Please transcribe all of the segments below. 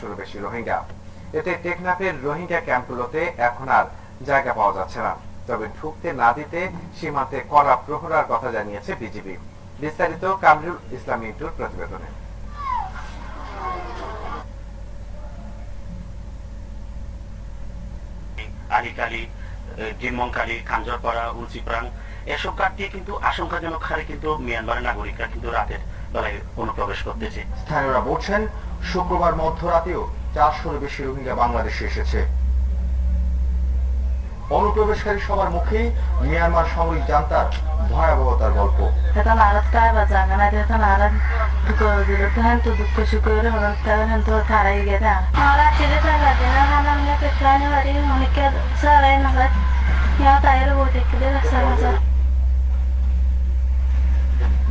চারশোর বেশি রোহিঙ্গা। এতে টেকনাফের রোহিঙ্গা ক্যাম্পগুলোতে এখন আর জায়গা পাওয়া যাচ্ছে না। তবে ঢুকতে না দিতে সীমান্তে কড়া প্রহরার কথা জানিয়েছে বিজিবি। বিস্তারিত কামরুল ইসলাম মিন্টুর প্রতিবেদনে। আলিকালি ডিমংকালি খাঞ্জরপাড়া উলচিপ্রাং এসব কাঠ দিয়ে কিন্তু আশঙ্কাজনক হারে কিন্তু মিয়ানমারের নাগরিকরা কিন্তু রাতের বেলায় অনুপ্রবেশ করতেছে। স্থানীয়রা বলছেন শুক্রবার মধ্যরাতেও চারশোর বেশি রোহিঙ্গা বাংলাদেশে এসেছে। অনুপ্রবেশকারী সবার মুখে মিয়ানমার সামরিক জানতার ভয়াবহতার গল্প।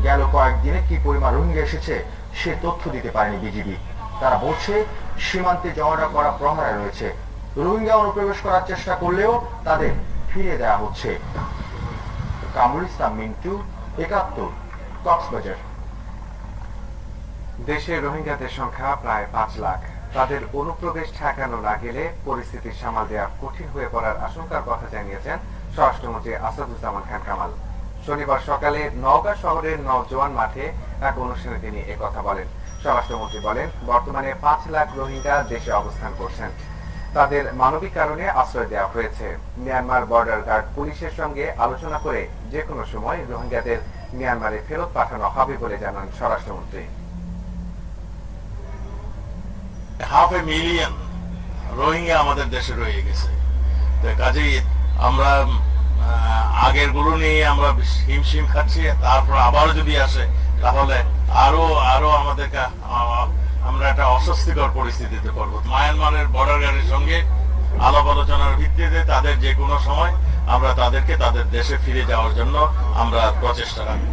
গেল কয়েকদিনে কি পরিমাণ রোহিঙ্গা এসেছে সে তথ্য দিতে পারেনি বিজিবি। তারা বলছে, সীমান্তে জমাটা করা প্রহরায় রয়েছে। রোহিঙ্গা অনুপ্রবেশ করার চেষ্টা করলেও তাদের ফিরে দেওয়া হচ্ছে। কামরুল ইসলাম, মিন্টু, একাত্তর, কক্সবাজার। দেশে রোহিঙ্গাদের সংখ্যা প্রায় পাঁচ লাখ। তাদের অনুপ্রবেশ ঠেকানো না গেলে পরিস্থিতি সামাল দেওয়া কঠিন হয়ে পড়ার আশঙ্কার কথা জানিয়েছেন স্বরাষ্ট্রমন্ত্রী আসাদুজ্জামান খান কামাল। শনিবার সকালে নওগাঁ শহরের নওজোয়ান মাঠে এক অনুষ্ঠানে তিনি একথা বলেন। স্বরাষ্ট্রমন্ত্রী বলেন, বর্তমানে পাঁচ লাখ রোহিঙ্গা দেশে অবস্থান করছেন। তাদের মানবিক কারণে আশ্রয় দেওয়া হয়েছে। মিয়ানমার বর্ডার গার্ড পুলিশের সঙ্গে আলোচনা করে যে কোনো সময় রোহিঙ্গাদের মিয়ানমারে ফেরত পাঠানো হবে বলে জানান স্বরাষ্ট্রমন্ত্রী। হাফ এ মিলিয়ন রোহিঙ্গা আমাদের দেশে রয়ে গেছে। তো কাজেই আমরা আগেরগুলো নিয়ে আমরা হিমশিম খাচ্ছি, তারপর আবারও যদি আসে, তাহলে আরও আরও আমাদেরকে আমরা একটা অস্বস্তিকর পরিস্থিতিতে পড়ব। মায়ানমারের বর্ডার গার্ডের সঙ্গে আলাপ আলোচনার ভিত্তিতে তাদের যে কোনো সময় আমরা তাদেরকে তাদের দেশে ফিরে যাওয়ার জন্য আমরা প্রচেষ্টা রাখব।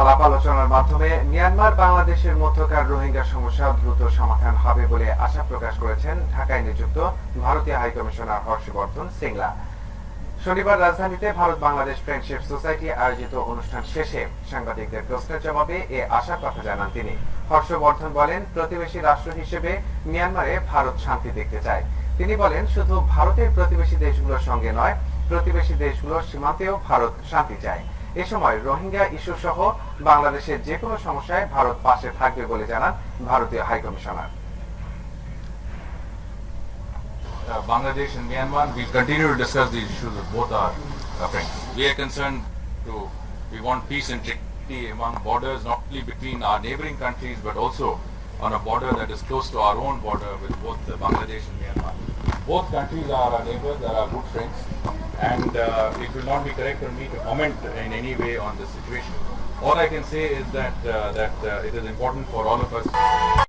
আলাপ আলোচনার মাধ্যমে মিয়ানমার বাংলাদেশের মধ্যকার রোহিঙ্গা সমস্যা দ্রুত সমাধান হবে বলে আশা প্রকাশ করেছেন ঢাকায় নিযুক্ত ভারতীয় হাইকমিশনার হর্ষবর্ধন সিংলা। শনিবার রাজধানীতে ভারত বাংলাদেশ ফ্রেন্ডশিপ সোসাইটি আয়োজিত অনুষ্ঠান শেষে সাংবাদিকদের প্রশ্নের জবাবে এ আশার কথা জানান তিনি। হর্ষবর্ধন বলেন, প্রতিবেশী রাষ্ট্র হিসেবে মিয়ানমারে ভারত শান্তি দেখতে চায়। তিনি বলেন, শুধু ভারতের প্রতিবেশী দেশগুলোর সঙ্গে নয়, প্রতিবেশী দেশগুলোর সীমান্তেও ভারত শান্তি চায়। এ সময় রোহিঙ্গা ইস্যু সহ বাংলাদেশের যে কোনো সমস্যায় ভারত পাশে থাকবে বলে জানান ভারতীয় high commissioner. Uh, Bangladesh and Myanmar, we continue to discuss these issues with both our uh, friends. We are concerned to, we want peace and tranquility among borders, not only between our neighboring countries, but also on a border that is close to our own border with both Bangladesh and Myanmar. Both countries are our neighbors, they are our good friends, and uh, it will not be correct for me to comment in any way on this situation. All I can say is that, uh, that uh, it is important for all of us